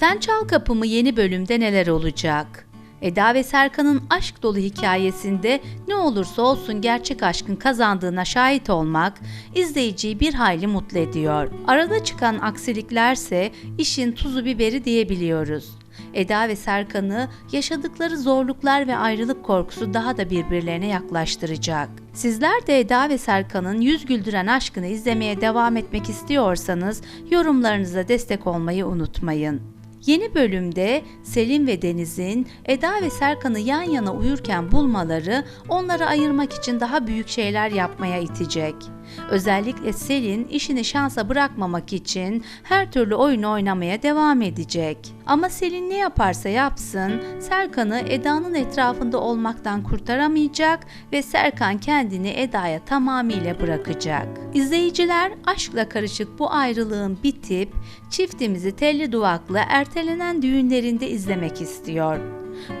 Sen Çal Kapımı yeni bölümde neler olacak? Eda ve Serkan'ın aşk dolu hikayesinde ne olursa olsun gerçek aşkın kazandığına şahit olmak izleyiciyi bir hayli mutlu ediyor. Arada çıkan aksiliklerse işin tuzu biberi diyebiliyoruz. Eda ve Serkan'ı yaşadıkları zorluklar ve ayrılık korkusu daha da birbirlerine yaklaştıracak. Sizler de Eda ve Serkan'ın yüz güldüren aşkını izlemeye devam etmek istiyorsanız yorumlarınıza destek olmayı unutmayın. Yeni bölümde Selim ve Deniz'in Eda ve Serkan'ı yan yana uyurken bulmaları onları ayırmak için daha büyük şeyler yapmaya itecek. Özellikle Selin işini şansa bırakmamak için her türlü oyunu oynamaya devam edecek. Ama Selin ne yaparsa yapsın Serkan'ı Eda'nın etrafında olmaktan kurtaramayacak ve Serkan kendini Eda'ya tamamıyla bırakacak. İzleyiciler aşkla karışık bu ayrılığın bitip çiftimizi telli duvaklı ertelenen düğünlerinde izlemek istiyor.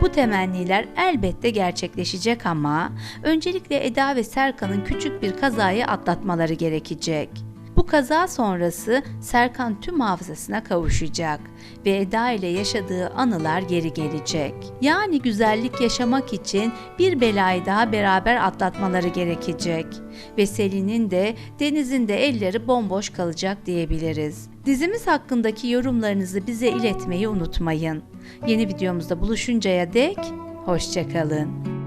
Bu temenniler elbette gerçekleşecek ama öncelikle Eda ve Serkan'ın küçük bir kazayı atlatmaları gerekecek. Bu kaza sonrası Serkan tüm hafızasına kavuşacak ve Eda ile yaşadığı anılar geri gelecek. Yani güzellik yaşamak için bir belayı daha beraber atlatmaları gerekecek. Ve Selin'in de Deniz'in de elleri bomboş kalacak diyebiliriz. Dizimiz hakkındaki yorumlarınızı bize iletmeyi unutmayın. Yeni videomuzda buluşuncaya dek hoşçakalın.